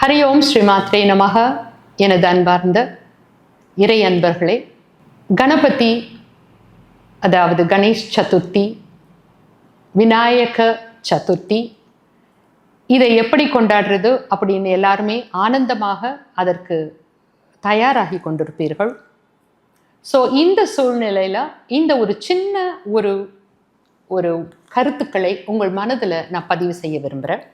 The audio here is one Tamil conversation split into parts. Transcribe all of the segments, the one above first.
ஹரி ஓம் ஸ்ரீமாத்ரே நமக. எனது அன்பார்ந்த இறை அன்பர்களே கணபதி அதாவது கணேஷ் சதுர்த்தி விநாயக சதுர்த்தி இதை எப்படி கொண்டாடுறது அப்படின்னு எல்லாருமே ஆனந்தமாக அதற்கு தயாராகி கொண்டிருப்பீர்கள். ஸோ இந்த சூழ்நிலையில் இந்த ஒரு சின்ன ஒரு ஒரு கருத்துக்களை உங்கள் மனதில் நான் பதிவு செய்ய விரும்புகிறேன்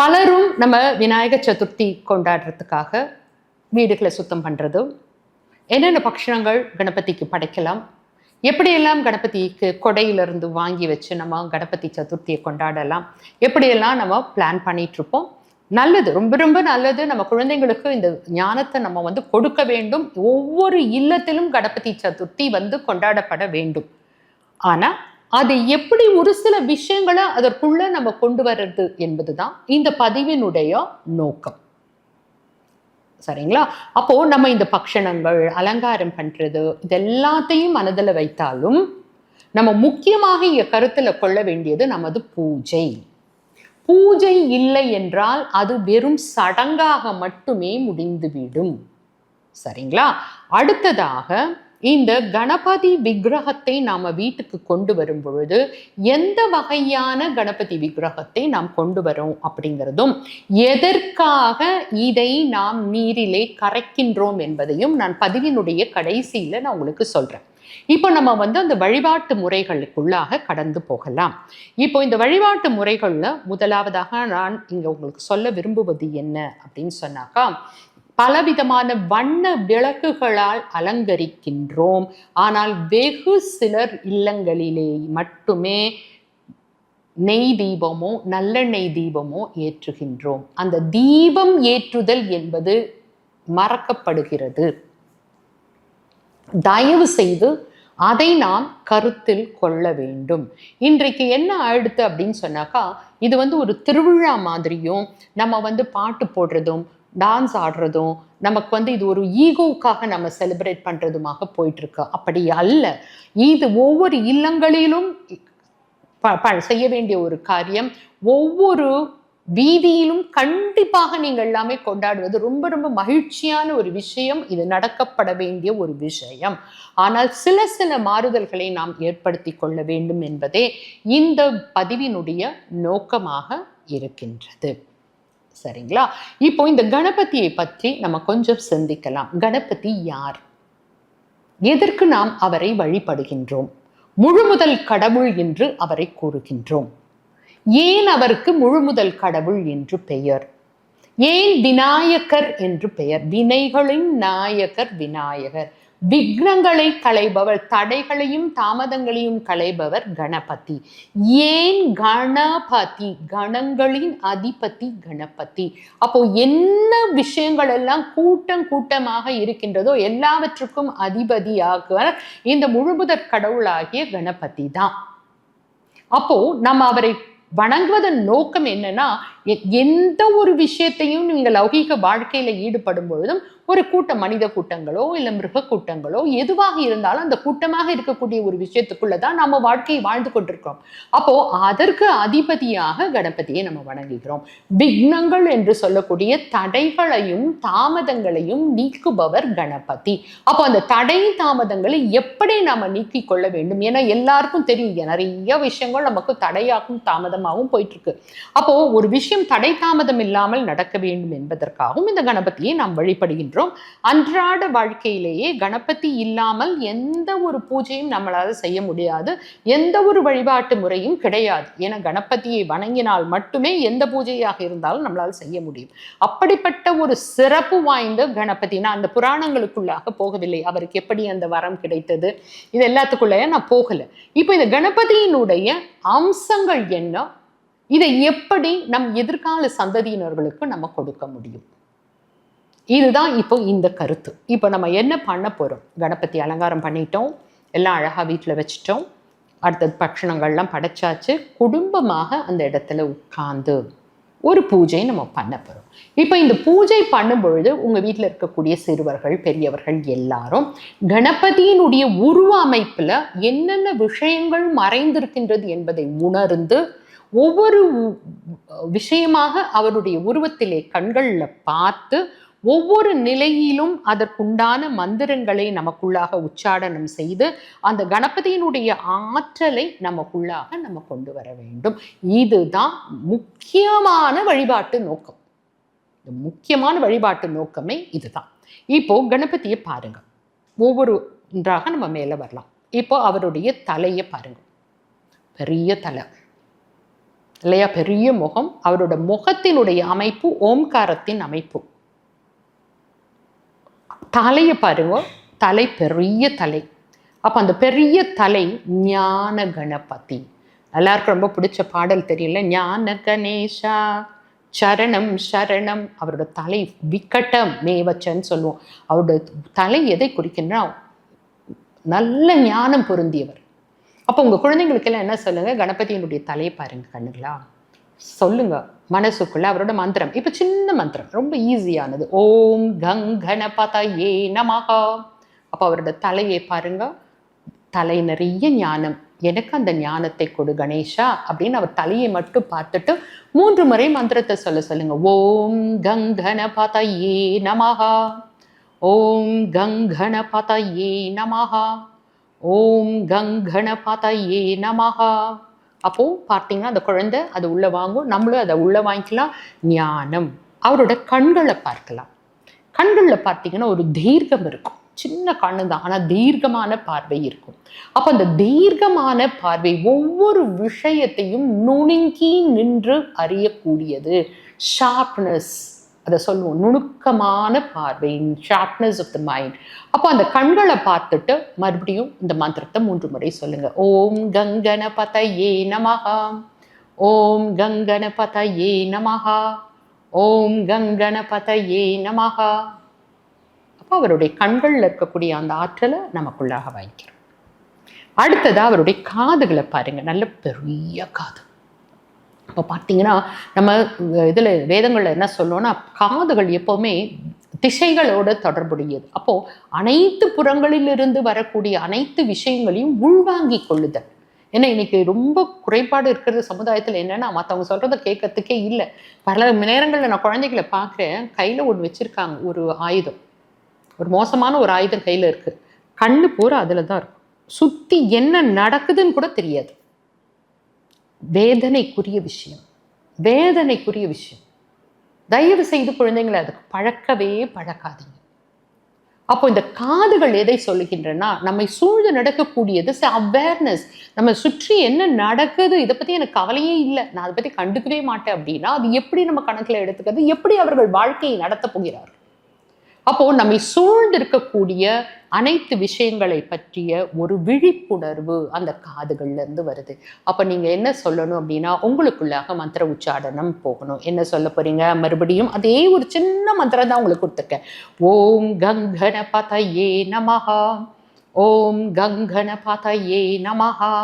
பலரும் நம்ம விநாயகர் சதுர்த்தி கொண்டாடுறதுக்காக வீடுகளை சுத்தம் பண்ணுறதும் என்னென்ன பக்ஷணங்கள் கணபதிக்கு படைக்கலாம் எப்படியெல்லாம் கணபதிக்கு கொடையிலிருந்து வாங்கி வச்சு நம்ம கணபதி சதுர்த்தியை கொண்டாடலாம் எப்படியெல்லாம் நம்ம பிளான் பண்ணிகிட்ருப்போம் நல்லது ரொம்ப ரொம்ப நல்லது. நம்ம குழந்தைங்களுக்கு இந்த ஞானத்தை நம்ம வந்து கொடுக்க வேண்டும். ஒவ்வொரு இல்லத்திலும் கணபதி சதுர்த்தி வந்து கொண்டாடப்பட வேண்டும். ஆனால் அது எப்படி ஒரு சில விஷயங்களை அதற்குள்ள நம்ம கொண்டு வர்றது என்பதுதான் இந்த பதிவினுடைய நோக்கம். சரிங்களா? அப்போ நம்ம இந்த பக்ஷணங்கள் அலங்காரம் பண்றது இது எல்லாத்தையும் மனதில் வைத்தாலும் நம்ம முக்கியமாக இங்க கருத்துல கொள்ள வேண்டியது நமது பூஜை. பூஜை இல்லை என்றால் அது வெறும் சடங்காக மட்டுமே முடிந்துவிடும். சரிங்களா? அடுத்ததாக இந்த கணபதி விக்கிரகத்தை நாம் வீட்டுக்கு கொண்டு வரும் பொழுது எந்த வகையான கணபதி விக்கிரகத்தை நாம் கொண்டு வரோம் அப்படிங்கிறதும் எதற்காக இதை நாம் நீரிலே கரைக்கின்றோம் என்பதையும் நான் பதிவினுடைய கடைசியில் நான் உங்களுக்கு சொல்கிறேன் இப்போ நம்ம வந்து அந்த வழிபாட்டு முறைகளுக்குள்ளாக கடந்து போகலாம். இப்போ இந்த வழிபாட்டு முறைகளில் முதலாவதாக நான் இங்கே உங்களுக்கு சொல்ல விரும்புவது என்ன அப்படின்னு சொன்னாக்கா பலவிதமான வண்ண விளக்குகளால் அலங்கரிக்கின்றோம். ஆனால் வெகு சிலர் இல்லங்களிலே மட்டுமே நெய் தீபமோ நல்லெண்ணெய் தீபமோ ஏற்றுகின்றோம். அந்த தீபம் ஏற்றுதல் என்பது மறக்கப்படுகிறது. தயவு செய்து அதை நாம் கருத்தில் கொள்ள வேண்டும். இன்றைக்கு என்ன ஆயிடுத்து அப்படின்னு சொன்னாக்கா இது வந்து ஒரு திருவிழா மாதிரியும் நம்ம வந்து பாட்டு போடுறதும் டான்ஸ் ஆடுறதும் நமக்கு வந்து இது ஒரு ஈகோவுக்காக நம்ம செலிப்ரேட் பண்ணுறதுமாக போயிட்டுருக்கு. அப்படி அல்ல. இது ஒவ்வொரு இல்லங்களிலும் ப செய்ய வேண்டிய ஒரு காரியம். ஒவ்வொரு வீதியிலும் கண்டிப்பாக நீங்கள் எல்லாமே கொண்டாடுவது ரொம்ப ரொம்ப மகிழ்ச்சியான ஒரு விஷயம். இது நடக்கப்பட வேண்டிய ஒரு விஷயம். ஆனால் சில சில மாறுதல்களை நாம் ஏற்படுத்தி கொள்ள வேண்டும் என்பதே இந்த பதிவினுடைய நோக்கமாக இருக்கின்றது. சரிங்களா? இப்போ இந்த கணபதியை பற்றி நம்ம கொஞ்சம் சிந்திக்கலாம். கணபதி யார்? எதற்கு நாம் அவரை வழிபடுகின்றோம்? முழுமுதல் கடவுள் என்று அவரை கூறுகின்றோம். ஏன் அவருக்கு முழுமுதல் கடவுள் என்று பெயர்? ஏன் விநாயகர் என்று பெயர்? வினைகளின் நாயகர் விநாயகர். விக்னங்களை களைபவர் தடைகளையும் தாமதங்களையும் களைபவர் கணபதி. ஏன் கணபதி? கணங்களின் அதிபதி கணபதி. அப்போ என்ன விஷயங்கள் எல்லாம் கூட்டம் கூட்டமாக இருக்கின்றதோ எல்லாவற்றுக்கும் அதிபதியாக இந்த முழுமுதற் கடவுளாகிய கணபதி தான். அப்போ நம்ம அவரை வணங்குவதன் நோக்கம் என்னன்னா எந்த ஒரு விஷயத்தையும் நீங்கள் லௌகீக வாழ்க்கையில ஈடுபடும் பொழுதும் ஒரு கூட்டம் மனித கூட்டங்களோ இல்ல மிருக கூட்டங்களோ எதுவாக இருந்தாலும் அந்த கூட்டமாக இருக்கக்கூடிய ஒரு விஷயத்துக்குள்ள தான் நம்ம வாழ்க்கையை வாழ்ந்து கொண்டிருக்கிறோம். அப்போ அதற்கு அதிபதியாக கணபதியை நம்ம வணங்குகிறோம். விக்னங்கள் என்று சொல்லக்கூடிய தடைகளையும் தாமதங்களையும் நீக்குபவர் கணபதி. அப்போ அந்த தடை தாமதங்களை எப்படி நாம நீக்கிக் கொள்ள வேண்டும்? ஏன்னா எல்லாருக்கும் தெரியும் நிறைய விஷயங்கள் நமக்கு தடையாகவும் தாமதமாகவும் போயிட்டு இருக்கு. அப்போ ஒரு விஷயம் தடை தாமதம் இல்லாமல் நடக்க வேண்டும் என்பதற்காகவும் இந்த கணபதியை நாம் வழிபடுகின்றோம். அன்றாட வாழ்க்கையிலேயே கணபதி இல்லாமல் எந்த ஒரு பூஜையும் நம்மளால் செய்ய முடியாது. எந்த ஒரு வழிபாட்டு முறையும் கிடையாது. ஏன்னா கணபதியை வணங்கினால் மட்டுமே எந்த பூஜையாக இருந்தாலும் நம்மளால் செய்ய முடியும். அப்படிப்பட்ட ஒரு சிறப்பு வாய்ந்த கணபதி நான் அந்த புராணங்களுக்குள்ளாக போகவில்லை. அவருக்கு எப்படி அந்த வரம் கிடைத்தது? இது எல்லாத்துக்குள்ளேயே நான் போகல. இப்போ இந்த கணபதியினுடைய அம்சங்கள் என்ன? இதை எப்படி நம் எதிர்கால சந்ததியினர்களுக்கு நம்ம கொடுக்க முடியும்? இதுதான் இப்போ இந்த கருத்து. இப்போ நம்ம என்ன பண்ண போகிறோம் கணபதி அலங்காரம் பண்ணிட்டோம். எல்லாம் அழகாக வீட்டில் வச்சிட்டோம். அடுத்தது பட்சணங்கள்லாம் படைச்சாச்சு. குடும்பமாக அந்த இடத்துல உட்கார்ந்து ஒரு பூஜை நம்ம பண்ண போகிறோம் இப்போ இந்த பூஜை பண்ணும் பொழுது உங்கள் வீட்டில் இருக்கக்கூடிய சிறுவர்கள் பெரியவர்கள் எல்லாரும் கணபதியினுடைய உருவ அமைப்பில் என்னென்ன விஷயங்கள் மறைந்திருக்கின்றது என்பதை உணர்ந்து ஒவ்வொரு விஷயமாக அவருடைய உருவத்திலே கண்களில் பார்த்து ஒவ்வொரு நிலையிலும் அதற்குண்டான மந்திரங்களை நமக்குள்ளாக உச்சாடனம் செய்து அந்த கணபதியினுடைய ஆற்றலை நமக்குள்ளாக நம்ம கொண்டு வர வேண்டும். இதுதான் முக்கியமான வழிபாட்டு நோக்கம். முக்கியமான வழிபாட்டு நோக்கமே இதுதான். இப்போ கணபதியை பாருங்க. ஒவ்வொரு ஒன்றாக நம்ம மேலே வரலாம். இப்போ அவருடைய தலையை பாருங்க. பெரிய தலை. இல்லையா? பெரிய முகம். அவரோட முகத்தினுடைய அமைப்பு ஓம்காரத்தின் அமைப்பு. தலையை பாருங்க. தலை பெரிய தலை. அப்போ அந்த பெரிய தலை ஞான கணபதி. எல்லாருக்கும் ரொம்ப பிடிச்ச பாடல் தெரியல. ஞான கணேஷா சரணம் சரணம். அவரோட தலை விக்கட்டம் மேவச்சன்னு சொல்லுவோம். அவரோட தலை எதை குறிக்கின்றா நல்ல ஞானம் பொருந்தியவர். அப்போ உங்கள் குழந்தைங்களுக்கெல்லாம் என்ன சொல்லுங்கள் கணபதியினுடைய தலையை பாருங்க கண்ணுங்களா சொல்லுங்க மனசுக்குள்ள அவரோட மந்திரம். இப்போ சின்ன மந்திரம் ரொம்ப ஈஸியானது ஓம் கங் ஏ நமகா அப்போ அவரோட தலையை பாருங்க. தலை நிறைய ஞானம். எனக்கு அந்த ஞானத்தை கொடு கணேஷா அப்படின்னு அவர் தலையை மட்டும் பார்த்துட்டு மூன்று முறை மந்திரத்தை சொல்ல சொல்லுங்க. ஓம் கங் கணபதயே நமகா ஓம் கங் ஏ நமகா ஓம் கங் கணபதயே நமகா அப்போ பார்த்தீங்கன்னா அந்த குழந்தை அது உள்ளே வாங்கும் நம்மளும் அதை உள்ளே வாங்கிக்கலாம். ஞானம். அவரோட கண்களை பார்க்கலாம். கண்களில் பார்த்தீங்கன்னா ஒரு தீர்க்கம் இருக்கும். சின்ன கண்ணு தான் ஆனால் தீர்க்கமான பார்வை இருக்கும். அப்போ அந்த தீர்க்கமான பார்வை ஒவ்வொரு விஷயத்தையும் நுணுங்கி நின்று அறியக்கூடியது. ஷார்ப்னஸ் அதை சொல்லுவோம். நுணுக்கமான பார்வை ஷார்ப்னஸ் ஆஃப் த மைண்ட் அப்போ அந்த கண்களை பார்த்துட்டு மறுபடியும் இந்த மந்திரத்தை மூன்று முறை சொல்லுங்க. ஓம் கங்கன பத ஏ நமகா ஓம் கங்கன பத ஏ நமகா ஓம் கங்கன பத ஏ நமகா அப்போ அவருடைய கண்களில் இருக்கக்கூடிய அந்த ஆற்றலை நமக்குள்ளாக வாங்கிக்கிறோம். அடுத்ததாக அவருடைய காதுகளை பாருங்க. நல்ல பெரிய காது. இப்போ பார்த்தீங்கன்னா நம்ம இதில் வேதங்களில் என்ன சொல்லணும்னா காதுகள் எப்போவுமே திசைகளோட தொடர்புடையது. அப்போது அனைத்து புறங்களிலிருந்து வரக்கூடிய அனைத்து விஷயங்களையும் உள்வாங்கி கொள்ளுதல். ஏன்னா இன்னைக்கு ரொம்ப குறைபாடு இருக்கிறது சமுதாயத்தில் என்னன்னா மற்றவங்க சொல்கிறத கேட்கறதுக்கே இல்லை. பல நேரங்களில் நான் குழந்தைகளை பார்க்குறேன் கையில் ஒன்று வச்சுருக்காங்க ஒரு ஆயுதம். ஒரு மோசமான ஒரு ஆயுதம் கையில் இருக்குது கண்ணு பூரா அதில் தான் இருக்கும். சுற்றி என்ன நடக்குதுன்னு கூட தெரியாது. வேதனைக்குரிய விஷயம். வேதனைக்குரிய விஷயம். தயவு செய்து குழந்தைங்களை அதுக்கு பழக்கவே பழக்காதீங்க. அப்போ இந்த காதுகள் எதை சொல்லுகின்றனா நம்மை சூழ்ந்து நடக்கக்கூடியது அவேர்னஸ் நம்ம சுற்றி என்ன நடக்குது இதை பற்றி எனக்கு கவலையே இல்லை. நான் அதை பற்றி கண்டுக்கவே மாட்டேன் அப்படின்னா அது எப்படி நம்ம கணக்கில் எடுத்துக்கிறது எப்படி அவர்கள் வாழ்க்கையை நடத்த போகிறார்கள்? அப்போ நம்மை சூழ்ந்து இருக்கக்கூடிய அனைத்து விஷயங்களை பற்றிய ஒரு விழிப்புணர்வு அந்த காதுகள்லேருந்து வருது. அப்போ நீங்கள் என்ன சொல்லணும் அப்படின்னா உங்களுக்குள்ளாக மந்திர உச்சாடனம் போகணும். என்ன சொல்ல போகிறீங்க மறுபடியும் அதே ஒரு சின்ன மந்திரம் தான் உங்களுக்கு கொடுத்துருக்கேன். ஓம் கங்கணபதயே நமஹா. ஓம் கங்கணபதயே நமஹா.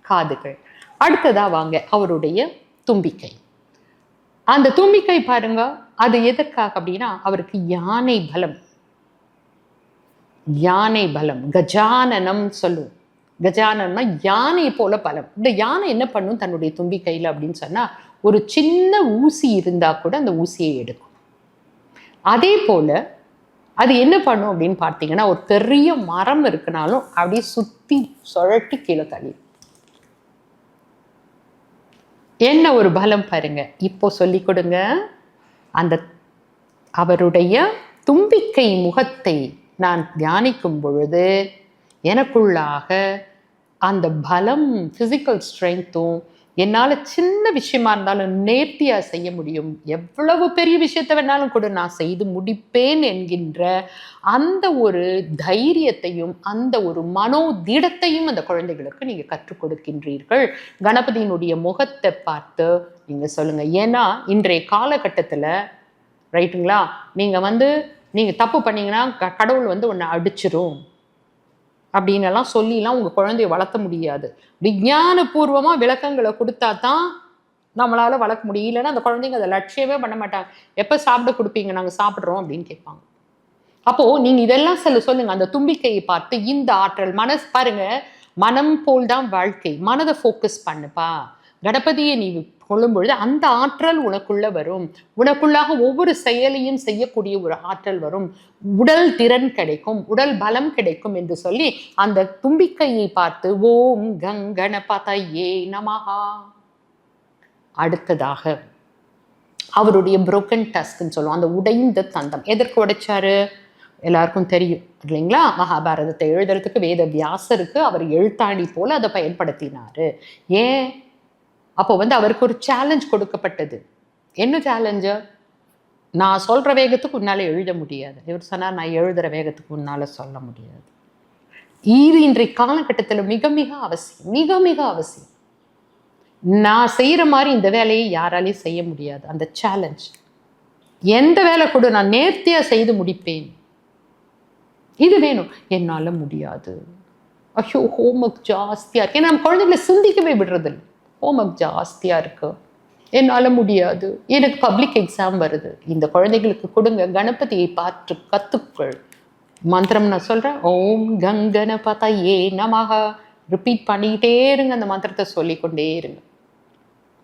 காதுகள். அடுத்ததா வாங்க அவருடைய தும்பிக்கை. அந்த தும்பிக்கை பாருங்க அது எதற்காக அப்படின்னா அவருக்கு யானை பலம். யானை பலம் கஜானனம் சொல்லுவோம். கஜானனம்னா யானை போல பலம். இந்த யானை என்ன பண்ணும்? தன்னுடைய தும்பிக்கையில் அப்படின்னு சொன்னால் ஒரு சின்ன ஊசி இருந்தால் கூட அந்த ஊசியை எடுக்கும். அதே போல் அது என்ன பண்ணும் அப்படின்னு பார்த்தீங்கன்னா ஒரு பெரிய மரம் இருக்குனாலும் அப்படியே சுற்றி சுழட்டி கீழே தள்ளி என்ன ஒரு பலம் பாருங்க. இப்போ சொல்லி கொடுங்க. அந்த அவருடைய தும்பிக்கை முகத்தை நான் தியானிக்கும் பொழுது எனக்குள்ளாக அந்த பலம் ஃபிசிக்கல் ஸ்ட்ரென்த்தும் என்னால் சின்ன விஷயமா இருந்தாலும் நேர்த்தியாக செய்ய முடியும். எவ்வளவு பெரிய விஷயத்தை வேணாலும் கூட நான் செய்து முடிப்பேன் என்கின்ற அந்த ஒரு தைரியத்தையும் அந்த ஒரு மனோதிடத்தையும் அந்த குழந்தைகளுக்கு நீங்கள் கற்றுக் கொடுக்கின்றீர்கள். கணபதியினுடைய முகத்தை பார்த்து நீங்கள் சொல்லுங்கள் ஏன்னா இன்றைய காலகட்டத்தில் ரைட்டுங்களா நீங்கள் வந்து நீங்கள் தப்பு பண்ணீங்கன்னா க- கடவுள் வந்து உன்னை அடிச்சிரும். அப்படின்னு சொல்லிலாம் உங்கள் குழந்தைய வளர்த்த முடியாது. விஞ்ஞானபூர்வமாக விளக்கங்களை கொடுத்தா தான் நம்மளால் வளர்க்க முடியும். இல்லைன்னா அந்த குழந்தைங்க அதை லட்சியமே பண்ண மாட்டாங்க. எப்போ சாப்பிட கொடுப்பீங்க? நாங்கள் சாப்பிட்றோம் அப்படின்னு கேட்பாங்க. அப்போ நீங்க இதெல்லாம் சில சொல்லுங்க. அந்த தும்பிக்கையை பார்த்து இந்த ஆற்றல் மனசு பாருங்க. மனம் போல் தான் வாழ்க்கை. மனதை ஃபோக்கஸ் பண்ணுப்பா. கணபதியை நீ கொள்ளும் பொழுது அந்த ஆற்றல் உனக்குள்ள வரும். உனக்குள்ளாக ஒவ்வொரு செயலையும் செய்யக்கூடிய ஒரு ஆற்றல் வரும். உடல் திறன் கிடைக்கும் உடல் பலம் கிடைக்கும் என்று சொல்லி அந்த தும்பிக்கையை பார்த்து ஓம் கங்கணபதையே நமஹா. அடுத்ததாக அவருடைய புரோக்கன் டஸ்க்னு சொல்லுவோம். அந்த உடைந்த தந்தம். எதற்கு உடைச்சாரு? எல்லாருக்கும் தெரியும் இல்லைங்களா? மகாபாரதத்தை எழுதுறதுக்கு வேத வியாசருக்கு அவர் எழுத்தாணி போல அதை பயன்படுத்தினாரு. ஏன்? அப்போ வந்து அவருக்கு ஒரு சேலஞ்ச் கொடுக்கப்பட்டது. என்ன சேலஞ்சு நான் சொல்கிற வேகத்துக்கு உன்னால் எழுத முடியாது. இவர் சொன்னார் நான் எழுதுகிற வேகத்துக்கு உன்னால் சொல்ல முடியாது. இது இன்றைய காலகட்டத்தில் மிக மிக அவசியம் மிக மிக அவசியம். நான் செய்கிற மாதிரி இந்த வேலையை யாராலையும் செய்ய முடியாது. அந்த சேலஞ்ச் எந்த வேலை கூட நான் நேர்த்தியாக செய்து முடிப்பேன். இது வேணும். என்னால் முடியாது. ஐயோ ஹோம்ஒர்க் ஜாஸ்தியாக இருக்கு. ஏன்னா நம்ம குழந்தைகளை சிந்திக்கவே விடுறதில்லை. ஹோம்ஒர்க் ஜாஸ்தியாக இருக்குது என்னால் முடியாது. எனக்கு பப்ளிக் எக்ஸாம் வருது. இந்த குழந்தைகளுக்கு கொடுங்க. கணபதியை பார்த்து கத்துக்கள். மந்திரம் நான் சொல்கிறேன் ஓம் பார்த்தா ஏ நமக ரிப்பீட் பண்ணிக்கிட்டே இருங்க. அந்த மந்திரத்தை சொல்லிக்கொண்டே இருங்க.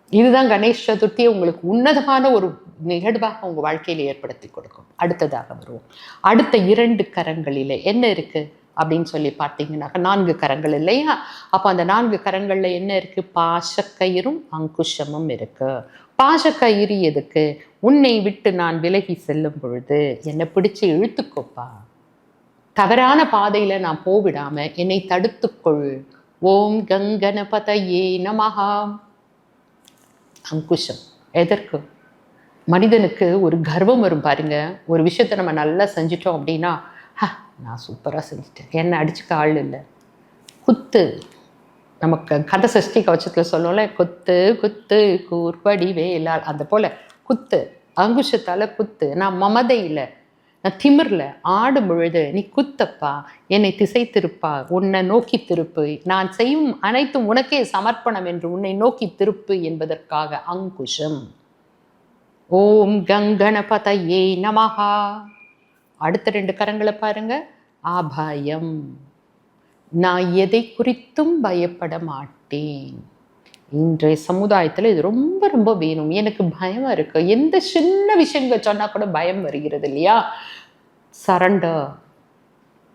இதுதான் கணேஷ் சதுர்த்தியை உங்களுக்கு உன்னதமான ஒரு நிகழ்வாக உங்கள் வாழ்க்கையில் ஏற்படுத்தி கொடுக்கும். அடுத்ததாக வருவோம். அடுத்த இரண்டு கரங்களில் என்ன இருக்குது அப்படின்னு சொல்லி பார்த்தீங்கன்னாக்க நான்கு கரங்கள் இல்லையா? அப்போ அந்த நான்கு கரங்களில் என்ன இருக்கு? பாசக்கயிறும் அங்குஷமும் இருக்கு. பாசக்கயிறு எதுக்கு? உன்னை விட்டு நான் விலகி செல்லும் பொழுது என்னை பிடிச்சி இழுத்துக்கோப்பா. தவறான பாதையில நான் போவிடாம என்னை தடுத்துக்கொள். ஓம் கங்கணபதையே நமஹா. அங்குஷம். எதற்கு? மனிதனுக்கு ஒரு கர்வம் வரும் பாருங்க. ஒரு விஷயத்தை நம்ம நல்லா செஞ்சிட்டோம் அப்படின்னா ஹா நான் சூப்பராக செஞ்சுட்டேன். என்ன அடிச்சுக்க ஆள் இல்லை. குத்து. நமக்கு கதை சஷ்டி கவச்சத்தில் சொல்லணும்ல குத்து குத்து கூர்படி வேலால். அந்த போல் குத்து. அங்குஷத்தால் குத்து. நான் மமதையில் நான் திமிரில் ஆடும் பொழுது நீ குத்தப்பா என்னை திசை திருப்பா உன்னை நோக்கி திருப்பு. நான் செய்யும் அனைத்தும் உனக்கே சமர்ப்பணம் என்று உன்னை நோக்கி திருப்பு என்பதற்காக அங்குஷம். ஓம் கங்கணபதையே நமஹா. அடுத்த ரெண்டு கரங்களை பாருங்க. அபயம். நான் எதை குறித்தும் பயப்பட மாட்டேன். இன்றைய சமுதாயத்தில் இது ரொம்ப ரொம்ப வேணும். எனக்கு பயமா இருக்கு. எந்த சின்ன விஷயங்கள் சொன்னா கூட பயம் வருகிறது இல்லையா? சரண்டர்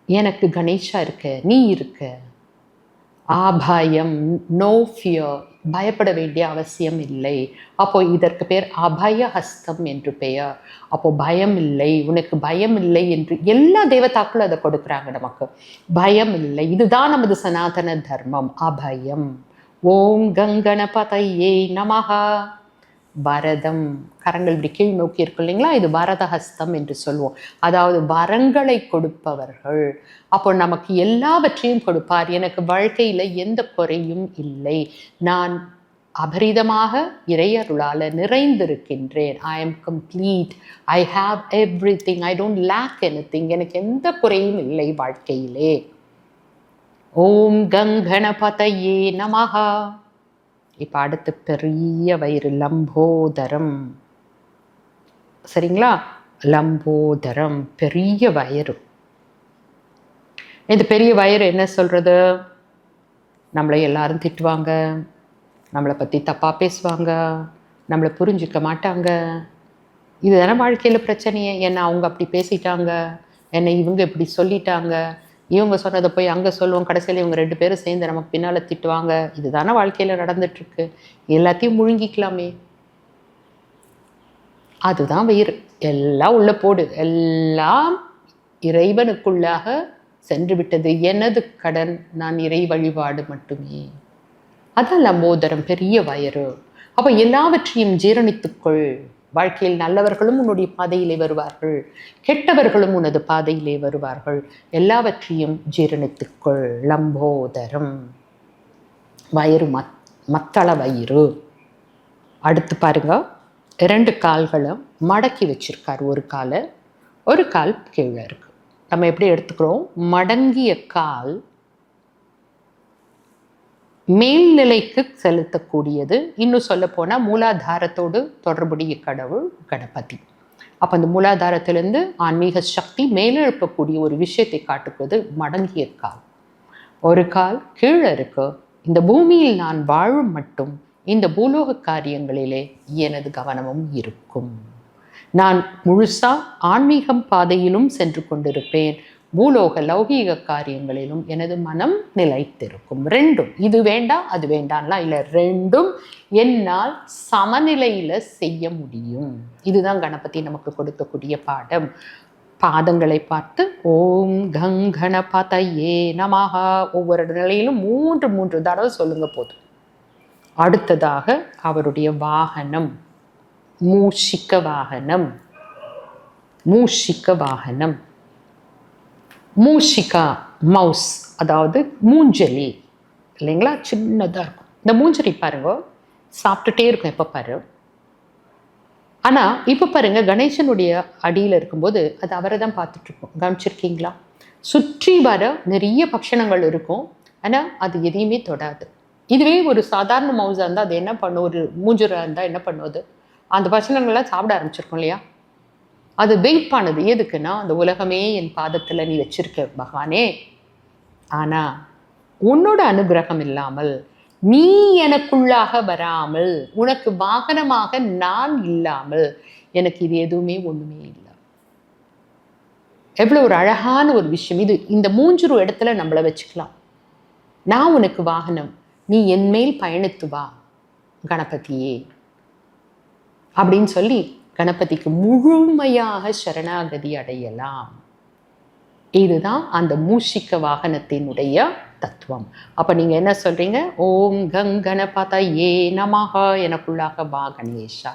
எனக்கு கணேஷா இருக்க நீ இருக்க. ஆபயம் நோ ஃபியர் பயப்பட வேண்டிய அவசியம் இல்லை. அப்போ இதற்கு பேர் அபய ஹஸ்தம் என்று பெயர். அப்போ பயம் இல்லை உனக்கு பயம் இல்லை என்று எல்லா தேவதாக்களும் அதை கொடுக்குறாங்க நமக்கு. பயம் இல்லை இதுதான் நமது சனாதன தர்மம் அபயம். ஓம் கங்கணபதையே நமகா பரதம் கரங்கள் இப்படி கீழ் நோக்கி இருக்கும் இல்லைங்களா? இது பரதஹஸ்தம் என்று சொல்லுவோம் அதாவது வரங்களை கொடுப்பவர்கள். அப்போ நமக்கு எல்லாவற்றையும் கொடுப்பார். எனக்கு வாழ்க்கையில் எந்த குறையும் இல்லை. நான் அபரிதமாக இறையருளால் நிறைந்திருக்கின்றேன். I am complete I have everything I don't lack anything எனக்கு எந்த குறையும் இல்லை வாழ்க்கையிலே. ஓம் கங்கணபதையே நமஹா. இப்போ அடுத்து பெரிய வயிறு லம்போதரம். சரிங்களா? லம்போதரம் பெரிய வயிறு. இந்த பெரிய வயிறு என்ன சொல்கிறது நம்மளை எல்லாரும் திட்டுவாங்க. நம்மளை பற்றி தப்பாக பேசுவாங்க. நம்மளை புரிஞ்சிக்க மாட்டாங்க. இது தானே வாழ்க்கையில் பிரச்சனையே? என்னை அவங்க அப்படி பேசிட்டாங்க? என்னை இவங்க இப்படி சொல்லிட்டாங்க? இவங்க சொன்னதை போய் அங்கே சொல்லுவோம். கடைசியில் இவங்க ரெண்டு பேரும் சேர்ந்து நமக்கு பின்னால் திட்டுவாங்க. இதுதானே வாழ்க்கையில் நடந்துட்டுருக்கு. எல்லாத்தையும் முழுங்கிக்கலாமே. அதுதான் வயிறு. எல்லாம் உள்ளே போடு. எல்லாம் இறைவனுக்குள்ளாக சென்று விட்டது. எனது கடன் நான் இறை வழிபாடு மட்டுமே. அதான் லம்போதரம் பெரிய வயிறு. அப்போ எல்லாவற்றையும் ஜீரணித்துக்கொள். வாழ்க்கையில் நல்லவர்களும் உன்னுடைய பாதையிலே வருவார்கள். கெட்டவர்களும் உனது பாதையிலே வருவார்கள். எல்லாவற்றையும் ஜீரணித்துக்கொள் லம்போதரம். வயிறு மத் மத்தள வயிறு அடுத்து பாருங்க. இரண்டு கால்களை மடக்கி வச்சிருக்கார். ஒரு காலை ஒரு கால் கீழே இருக்கு. நம்ம எப்படி எடுத்துக்கிறோம்? மடங்கிய கால் மேல்நிலைக்கு செலுத்தக்கூடியது. இன்னும் சொல்ல போனால் மூலாதாரத்தோடு தொடர்புடைய கடவுள் கணபதி. அப்போ அந்த மூலாதாரத்திலிருந்து ஆன்மீக சக்தி மேலெழுப்பக்கூடிய ஒரு விஷயத்தை காட்டுவது மடங்கிய கால். ஒரு கால் கீழே இருக்கு. இந்த பூமியில் நான் வாழும் மட்டும் இந்த பூலோக காரியங்களிலே எனது கவனமும் இருக்கும். நான் முழுசா ஆன்மீகம் பாதையிலும் சென்று கொண்டிருப்பேன். பூலோக லௌகீக காரியங்களிலும் எனது மனம் நிலைத்திருக்கும். ரெண்டும் இது வேண்டாம் அது வேண்டாம்லாம் இல்லை. ரெண்டும் என்னால் சமநிலையில் செய்ய முடியும். இதுதான் கணபதி நமக்கு கொடுக்கக்கூடிய பாடம். பாதங்களை பார்த்து ஓம் கங் கணபதையே நமஹா. ஒவ்வொரு நிலையிலும் மூன்று மூன்று தடவை சொல்லுங்க போதும். அடுத்ததாக அவருடைய வாகனம். மூஷிக்க வாகனம். மூஷிக்க வாகனம். மூஷிகா மவுஸ் அதாவது மூஞ்சலி இல்லைங்களா? சின்னதாக இருக்கும். இந்த மூஞ்சலி பாருங்க. சாப்பிட்டுட்டே இருக்கும் எப்போ பாரு. ஆனால் இப்போ பாருங்க கணேசனுடைய அடியில் இருக்கும்போது அது அவரை தான் பார்த்துட்ருக்கோம் கவனிச்சிருக்கீங்களா? சுற்றி வர நிறைய பக்ஷணங்கள் இருக்கும். ஆனால் அது எதையுமே தொடாது. இதுவே ஒரு சாதாரண மவுஸாக இருந்தால் அது என்ன பண்ணும்? ஒரு மூஞ்சுராக இருந்தால் என்ன பண்ணுவது அந்த பக்ஷணங்கள்லாம் சாப்பிட ஆரம்பிச்சிருக்கோம் இல்லையா? அது வெயிட் எதுக்குன்னா அந்த உலகமே என் பாதத்தில் நீ வச்சிருக்க பகவானே. ஆனால் உன்னோட அனுகிரகம் இல்லாமல் நீ எனக்குள்ளாக வராமல் உனக்கு வாகனமாக நான் இல்லாமல் எனக்கு இது எதுவுமே ஒன்றுமே இல்லை. எவ்வளோ ஒரு அழகான ஒரு விஷயம். இது இந்த மூஞ்சுரு இடத்துல நம்மளை வச்சுக்கலாம். நான் உனக்கு வாகனம் நீ என் மேல் பயணித்து வா கணபதியே. அப்படின்னு சொல்லி கணபதிக்கு முழுமையாக சரணாகதி அடையலாம். இதுதான் அந்த மூஷிக்க வாகனத்தினுடைய தத்துவம். அப்ப நீங்க என்ன சொல்றீங்க? ஓம் கங் கணபத ஏ நமஹா எனக்குள்ளாக வா கணேஷா.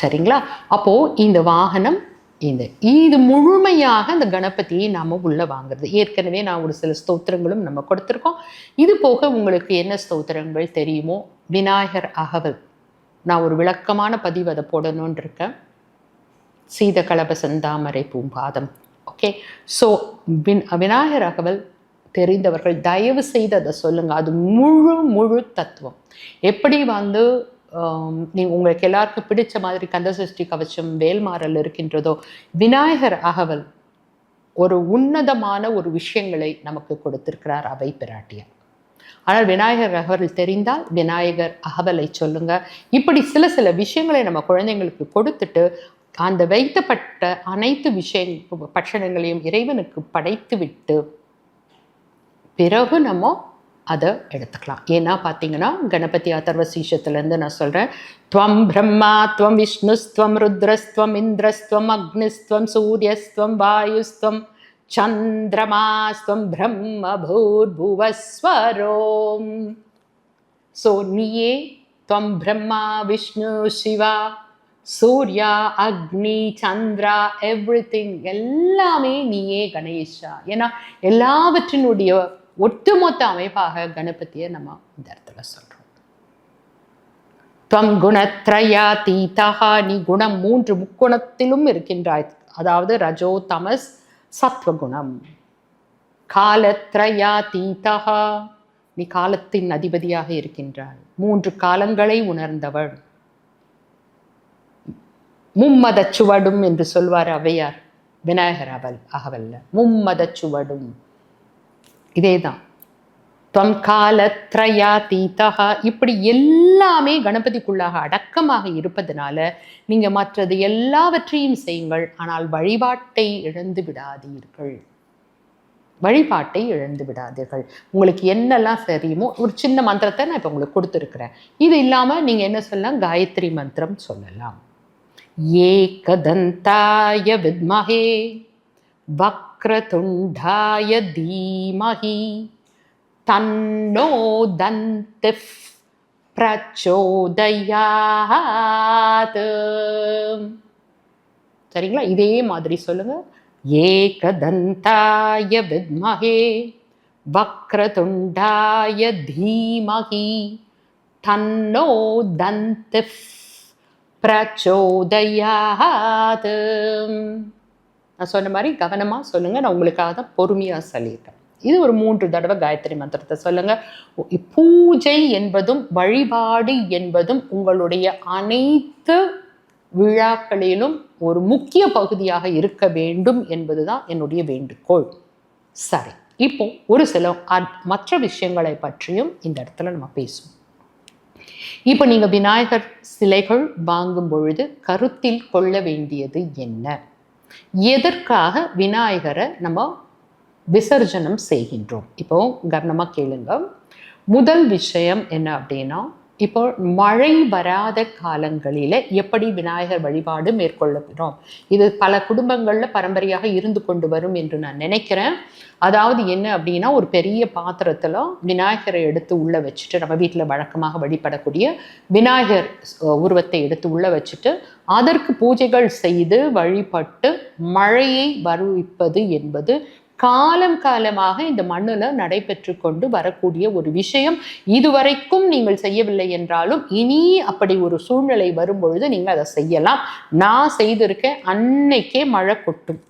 சரிங்களா? அப்போ இந்த வாகனம் இந்த இது முழுமையாக அந்த கணபதியை நாம உள்ள வாங்குறது. ஏற்கனவே நான் ஒரு சில ஸ்தோத்திரங்களும் நம்ம கொடுத்துருக்கோம். இது போக உங்களுக்கு என்ன ஸ்தோத்திரங்கள் தெரியுமோ? விநாயகர் அகவல். நான் ஒரு விளக்கமான பதிவு அதை போடணும்னு இருக்கேன். சீத கலப செந்தாமரை பூம்பாதம். ஓகே ஸோ வின் விநாயகர் அகவல் தெரிந்தவர்கள் தயவு செய்து அதை சொல்லுங்கள் அது முழு முழு தத்துவம். எப்படி வந்து நீங்கள் உங்களுக்கு எல்லாருக்கும் பிடிச்ச மாதிரி கந்தசஷ்டி கவச்சம் வேல்மாறல் இருக்கின்றதோ விநாயகர் அகவல் ஒரு உன்னதமான ஒரு விஷயங்களை நமக்கு கொடுத்திருக்கிறார் அவை பிராட்டியார். ஆனால் விநாயகர் அகவல் தெரிந்தால் விநாயகர் அகவலை சொல்லுங்க. இப்படி சில சில விஷயங்களை நம்ம குழந்தைங்களுக்கு கொடுத்துட்டு அந்த வைத்தப்பட்ட அனைத்து விஷய பட்சணங்களையும் இறைவனுக்கு படைத்து விட்டு பிறகு நம்ம அதை எடுத்துக்கலாம். ஏன்னா பார்த்தீங்கன்னா கணபதி அதர்வ சீஷத்துலேருந்து நான் சொல்கிறேன் துவம் பிரம்மா துவம் விஷ்ணுஸ்துவம் ருத்ரஸ்துவம் இந்திரஸ்துவம் அக்னிஸ்துவம் சூரியஸ்துவம் வாயுஸ்துவம் சந்திரமாஸ்வம் பிரம்ம பூர்புவஸ்வரோம் ஸோ நீயே துவம் பிரம்மா விஷ்ணு சிவா சூர்யா அக்னி சந்திரா எவ்ரி எல்லாமே நீயே கணேஷா. ஏன்னா எல்லாவற்றினுடைய ஒட்டுமொத்த அமைப்பாக கணபதியை நம்ம இந்த இடத்துல சொல்றோம். துவம் குணத்ரயா தீதா நீ குணம் மூன்று முக்குணத்திலும் இருக்கின்றாய். அதாவது ரஜோ தமஸ் சத்வகுணம். காலத்ரயா தீதா நீ காலத்தின் அதிபதியாக இருக்கின்றாள் மூன்று காலங்களை உணர்ந்தவள். மும்மதச் சுவடும் என்று சொல்வார் அவையார் விநாயகர் அவல் அகவல்ல. மும்மதச் சுவடும். இதேதான். துவம் காலத்ரயா தீதகா இப்படி எல்லாமே கணபதிக்குள்ளாக அடக்கமாக இருப்பதனால நீங்க மற்றது எல்லாவற்றையும் செய்யுங்கள். ஆனால் வழிபாட்டை இழந்து விடாதீர்கள். வழிபாட்டை இழந்து விடாதீர்கள். உங்களுக்கு என்னெல்லாம் தெரியுமோ ஒரு சின்ன மந்திரத்தை நான் இப்போ உங்களுக்கு கொடுத்துருக்குறேன். இது இல்லாமல் நீங்கள் என்ன சொல்லலாம்? காயத்ரி மந்திரம் சொல்லலாம். ஏகதந்தாய வித்மஹே. வக்ரதுண்டாய தீமகி தன்னோ தந்திஃப் பிரச்சோதயாத் சரிங்களா? இதே மாதிரி சொல்லுங்க. ஏகதந்தாய வித்மஹே வக்ரதுண்டாய தீமஹி தன்னோ தந்திஃப் பிரச்சோதயாத். நான் சொன்ன மாதிரி கவனமாக சொல்லுங்கள் நான் உங்களுக்காக தான் பொறுமையாக சொல்லியிருக்கேன். இது ஒரு மூன்று தடவை காயத்ரி மந்திரத்தை சொல்லுங்க. பூஜை என்பதும் வழிபாடு என்பதும் உங்களுடைய அனைத்து விழாக்களிலும் ஒரு முக்கிய பகுதியாக இருக்க வேண்டும் என்பதுதான் என்னுடைய வேண்டுகோள். சரி இப்போ ஒரு சில மற்ற விஷயங்களை பற்றியும் இந்த இடத்துல நம்ம பேசுவோம். இப்போ நீங்கள் விநாயகர் சிலைகள் வாங்கும் பொழுது கருத்தில் கொள்ள வேண்டியது என்ன? எதற்காக விநாயகரை நம்ம விசர்ஜனம் செய்கின்றோம். இப்போ கவனமாக கேளுங்க. முதல் விஷயம் என்ன அப்படின்னா இப்போ மழை வராத காலங்களில் எப்படி விநாயகர் வழிபாடு மேற்கொள்ளுகிறோம் இது பல குடும்பங்களில் பரம்பரையாக இருந்து கொண்டு வரும் என்று நான் நினைக்கிறேன். அதாவது என்ன அப்படின்னா ஒரு பெரிய பாத்திரத்தில் விநாயகரை எடுத்து உள்ள வச்சுட்டு நம்ம வீட்டில் வழக்கமாக வழிபடக்கூடிய விநாயகர் உருவத்தை எடுத்து உள்ள வச்சுட்டு அதற்கு பூஜைகள் செய்து வழிபட்டு மழையை வருவிப்பது என்பது காலம் காலமாக இந்த மண்ணில் நடைபெற்று கொண்டு வரக்கூடிய ஒரு விஷயம். இதுவரைக்கும் நீங்கள் செய்யவில்லை என்றாலும் இனி அப்படி ஒரு சூழ்நிலை வரும்பொழுது நீங்கள் அதை செய்யலாம். நான் செய்திருக்கேன் அன்னைக்கே மழை கொட்டும்.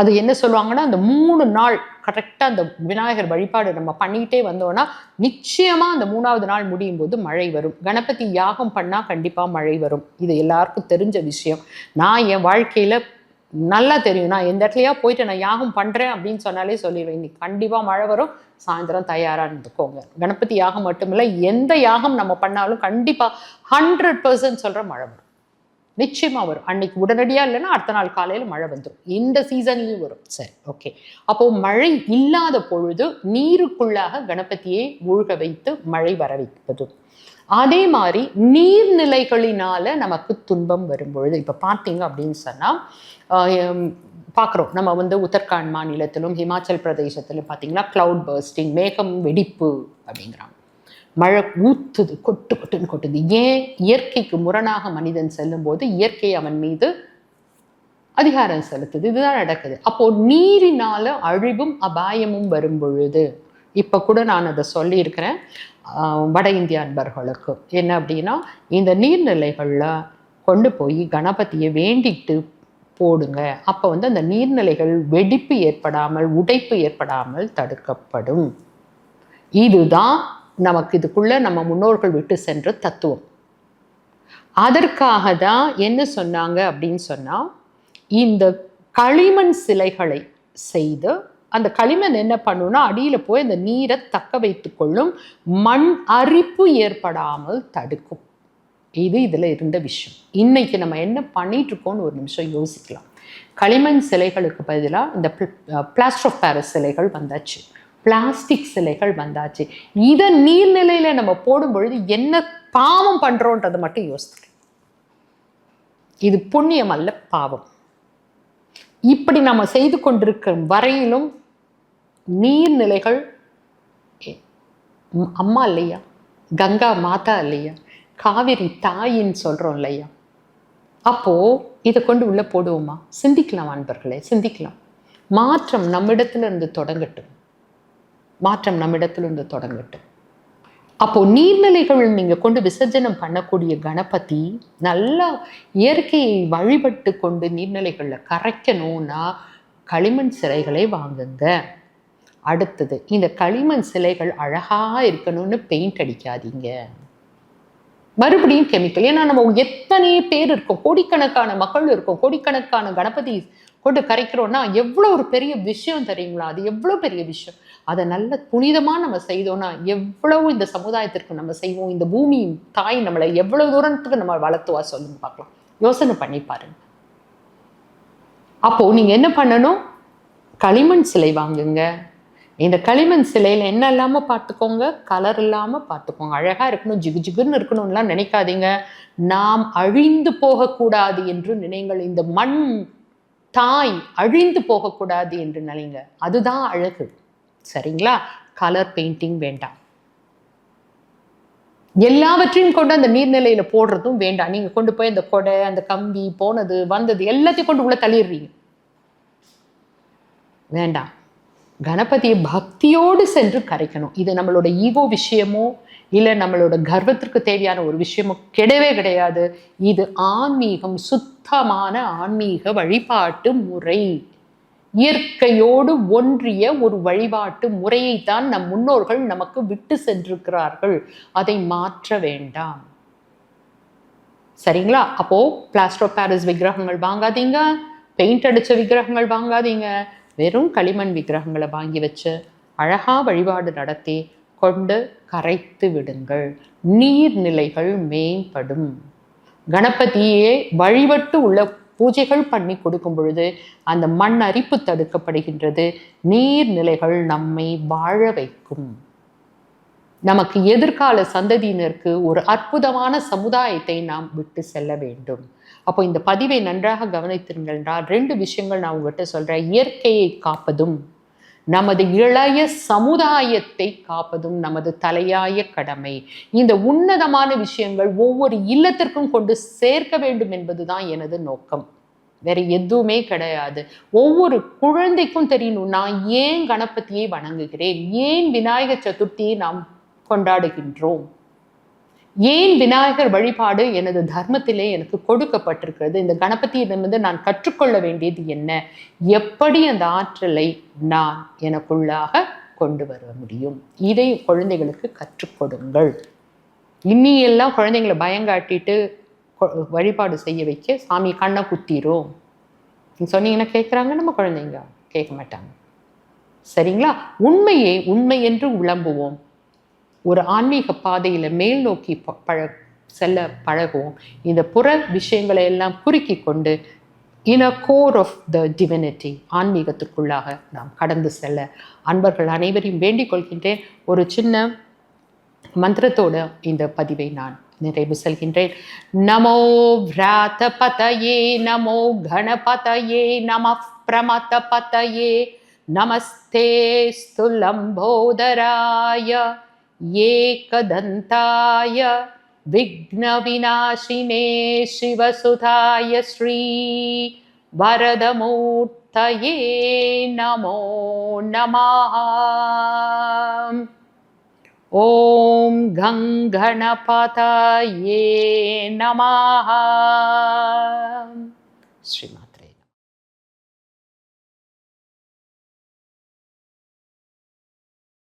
அது என்ன சொல்லுவாங்கன்னா அந்த மூணு நாள் கரெக்டாக அந்த விநாயகர் வழிபாடு நம்ம பண்ணிக்கிட்டே வந்தோம்னா நிச்சயமாக அந்த மூணாவது நாள் முடியும் போது மழை வரும். கணபதி யாகம் பண்ணால் கண்டிப்பாக மழை வரும். இது எல்லாருக்கும் தெரிஞ்ச விஷயம். நான் என் வாழ்க்கையில் நல்லா தெரியும். நான் எந்த இடத்துலையா போயிட்டு நான் யாகம் பண்ணுறேன் அப்படின்னு சொன்னாலே சொல்லிடுவேன். இன்னைக்கு கண்டிப்பாக மழை வரும். சாயந்தரம் தயாராக இருந்துக்கோங்க. கணபதி யாகம் மட்டும் இல்லை எந்த யாகம் நம்ம பண்ணாலும் கண்டிப்பாக ஹண்ட்ரட் பர்சன்ட் சொல்கிற மழை வரும். நிச்சயமாக வரும். அன்னைக்கு உடனடியாக இல்லைன்னா அடுத்த நாள் காலையில் மழை வந்துடும் இந்த சீசன்லயும் வரும். சரி ஓகே அப்போ மழை இல்லாத பொழுது நீருக்குள்ளாக கணபதியை மூழ்க வைத்து மழை வர வைப்பது. அதே மாதிரி நீர்நிலைகளினால நமக்கு துன்பம் வரும்பொழுது இப்போ பார்த்தீங்க அப்படின்னு சொன்னால் பார்க்குறோம். நம்ம வந்து உத்தரகாண்ட் மாநிலத்திலும் ஹிமாச்சல் பிரதேசத்திலும் பார்த்தீங்கன்னா கிளவுட் பர்ஸ்டிங் மேகம் வெடிப்பு அப்படிங்கிறாங்க. மழை ஊத்துது கொட்டு கொட்டுன்னு கொட்டுது. ஏன்? இயற்கைக்கு முரணாக மனிதன் செல்லும்போது இயற்கை அவன் மீது அதிகாரம் செலுத்துது. இதுதான் நடக்குது. அப்போ நீரினால அழிவும் அபாயமும் வரும் பொழுது இப்போ கூட நான் அதை சொல்லியிருக்கிறேன். வட இந்திய அன்பர்களுக்கு. என்ன அப்படின்னா இந்த நீர்நிலைகளில் கொண்டு போய் கணபதியை வேண்டிட்டு போடுங்க. அப்போ வந்து அந்த நீர்நிலைகள் வெடிப்பு ஏற்படாமல் உடைப்பு ஏற்படாமல் தடுக்கப்படும். இதுதான் நமக்கு இதுக்குள்ளே நம்ம முன்னோர்கள் விட்டு சென்ற தத்துவம். அதற்காக தான் என்ன சொன்னாங்க அப்படின்னு சொன்னால் இந்த களிமண் சிலைகளை செய்து அந்த களிமண் என்ன பண்ணுன்னா அடியில் போய் அந்த நீரை தக்க வைத்து கொள்ளும் மண் அரிப்பு ஏற்படாமல் தடுக்கும். இது இதில் இருந்த விஷயம். இன்னைக்கு நம்ம என்ன பண்ணிட்டு இருக்கோம்னு ஒரு நிமிஷம் யோசிக்கலாம். களிமண் சிலைகளுக்கு பதிலாக இந்த பிளாஸ்டர் ஆஃப் பாரிஸ் சிலைகள் வந்தாச்சு. பிளாஸ்டிக் சிலைகள் வந்தாச்சு. இதை நீர்நிலையில் நம்ம போடும் பொழுது என்ன பாவம் பண்ணுறோன்றதை மட்டும் யோசிக்கலாம். இது புண்ணியம் அல்ல பாவம். இப்படி நம்ம செய்து கொண்டிருக்கும் வரையிலும் நீர்நிலைகள் அம்மா இல்லையா? கங்கா மாதா இல்லையா? காவிரி தாயின்னு சொல்கிறோம் இல்லையா? அப்போ இதை கொண்டு உள்ளே போடுவோமா? சிந்திக்கலாம் அன்பர்களே சிந்திக்கலாம். மாற்றம் நம்மிடத்துல இருந்து தொடங்கட்டும். மாற்றம் நம்மிடத்துல இருந்து தொடங்கட்டும். அப்போ நீர்நிலைகள் நீங்க கொண்டு விசர்ஜனம் பண்ணக்கூடிய கணபதி நல்லா இயற்கையை வழிபட்டு கொண்டு நீர்நிலைகளில் கரைக்கணும்னா களிமண் சிலைகளை வாங்குங்க. அடுத்தது இந்த களிமண் சிலைகள் அழகாக இருக்கணும்னு பெயிண்ட் அடிக்காதீங்க. மறுபடியும் கெமிக்கல் ஏன்னா நம்ம எத்தனை பேர் இருக்கோம்? கோடிக்கணக்கான மக்கள் இருக்கோம். கோடிக்கணக்கான கணபதி கொண்டு கரைக்கிறோம்னா எவ்வளோ ஒரு பெரிய விஷயம் தெரியுங்களா? அது எவ்வளோ பெரிய விஷயம்? அதை நல்ல புனிதமாக நம்ம செய்தோம்னா எவ்வளவு இந்த சமுதாயத்திற்கு நம்ம செய்வோம் இந்த பூமி தாய் நம்மளை எவ்வளவு தூரத்துக்கு நம்ம வளர்த்துவா சொல்லுங்க பார்க்கலாம். யோசனை பண்ணி பாருங்க. அப்போ நீங்க என்ன பண்ணணும்? களிமண் சிலை வாங்குங்க. இந்த களிமண் சிலையில என்ன இல்லாம பார்த்துக்கோங்க? கலர் இல்லாம பார்த்துக்கோங்க. அழகா இருக்கணும் ஜிகு ஜிகுன்னு இருக்கணும்லாம் நினைக்காதீங்க. நாம் அழிந்து போகக்கூடாது என்று நினைங்கள். இந்த மண் தாய் அழிந்து போகக்கூடாது என்று நினைங்க. அதுதான் அழகு. சரிங்களா? கலர் பெயிண்டிங் வேண்டாம். எல்லாவற்றையும் கொண்டு அந்த நீர்நிலையில போடுறதும் வேண்டாம். நீங்க கொண்டு போய் அந்த கொடை அந்த கம்பி போனது வந்தது எல்லாத்தையும் கொண்டு உள்ள தள்ளிடுறீங்க. வேண்டாம். கணபதியை பக்தியோடு சென்று கரைக்கணும். இது நம்மளோட ஈகோ விஷயமோ இல்லை நம்மளோட கர்வத்திற்கு தேவையான ஒரு விஷயமோ கிடையவே கிடையாது. இது ஆன்மீகம் சுத்தமான ஆன்மீக வழிபாட்டு முறை. இயற்கையோடு ஒன்றிய ஒரு வழிபாட்டு முறையைத்தான் நம் முன்னோர்கள் நமக்கு விட்டு சென்றிருக்கிறார்கள். அதை மாற்ற வேண்டாம். சரிங்களா? அப்போ பிளாஸ்டர் பாரிஸ் விக்கிரகங்கள் வாங்காதீங்க. பெயிண்ட் அடிச்ச விக்கிரகங்கள் வாங்காதீங்க. வெறும் களிமண் விக்கிரகங்களை வாங்கி வச்சு அழகா வழிபாடு நடத்தி கொண்டு கரைத்து விடுங்கள். நீர்நிலைகள் மேம்படும். கணபதியே வழிபட்டு உள்ள பூஜைகள் பண்ணி கொடுக்கும் பொழுது அந்த மண் அரிப்பு தடுக்கப்படுகின்றது. நீர்நிலைகள் நம்மை வாழ வைக்கும். நமக்கு எதிர்கால சந்ததியினருக்கு ஒரு அற்புதமான சமுதாயத்தை நாம் விட்டு செல்ல வேண்டும். அப்போ இந்த பதிவை நன்றாக கவனித்திருங்கள் என்றால் ரெண்டு விஷயங்கள் நான் உங்கள்கிட்ட சொல்கிறேன் இயற்கையை காப்பதும் நமது இளைய சமுதாயத்தை காப்பதும் நமது தலையாய கடமை. இந்த உன்னதமான விஷயங்கள் ஒவ்வொரு இல்லத்திற்கும் கொண்டு சேர்க்க வேண்டும் என்பதுதான் எனது நோக்கம். வேற எதுவுமே கிடையாது. ஒவ்வொரு குழந்தைக்கும் தெரியணும் நான் ஏன் கணபதியை வணங்குகிறேன்? ஏன் விநாயகர் சதுர்த்தியை நாம் கொண்டாடுகின்றோம்? ஏன் விநாயகர் வழிபாடு எனது தர்மத்திலே எனக்கு கொடுக்கப்பட்டிருக்கிறது? இந்த கணபதியிடமிருந்து நான் கற்றுக்கொள்ள வேண்டியது என்ன? எப்படி அந்த ஆற்றலை நான் எனக்குள்ளாக கொண்டு வர முடியும்? இதை குழந்தைகளுக்கு கற்றுக் கொடுங்கள் இன்னி எல்லாம் குழந்தைங்களை பயங்காட்டிட்டு கொ- வழிபாடு செய்ய வைக்க சாமி கண்ணை குத்திரும். சொன்னீங்கன்னா கேட்குறாங்க நம்ம குழந்தைங்க கேட்க மாட்டாங்க. சரிங்களா? உண்மையை உண்மை என்று விளம்புவோம் ஒரு ஆன்மீக பாதையில் மேல் நோக்கி ப- பழ செல்ல பழகுவோம். இந்த புற விஷயங்களை எல்லாம் குறுக்கி கொண்டு in a core of the divinity ஆன்மீகத்திற்குள்ளாக நாம் கடந்து செல்ல. அன்பர்கள் அனைவரையும் வேண்டிக் கொள்கின்றேன். ஒரு சின்ன மந்திரத்தோட இந்த பதிவை நான் நிறைவு செல்கின்றேன். நமோ விராத பதயே நமோ கணபதயே நம பிரமத பதயே நமஸ்தே ஸ்துலம்போதராய. येकदन्ताय विघ्नविनाशिने शिवसुधाय श्री वरदमूर्तये नमो नमः। ॐ गङ्गणपतये नमः। श्रीमा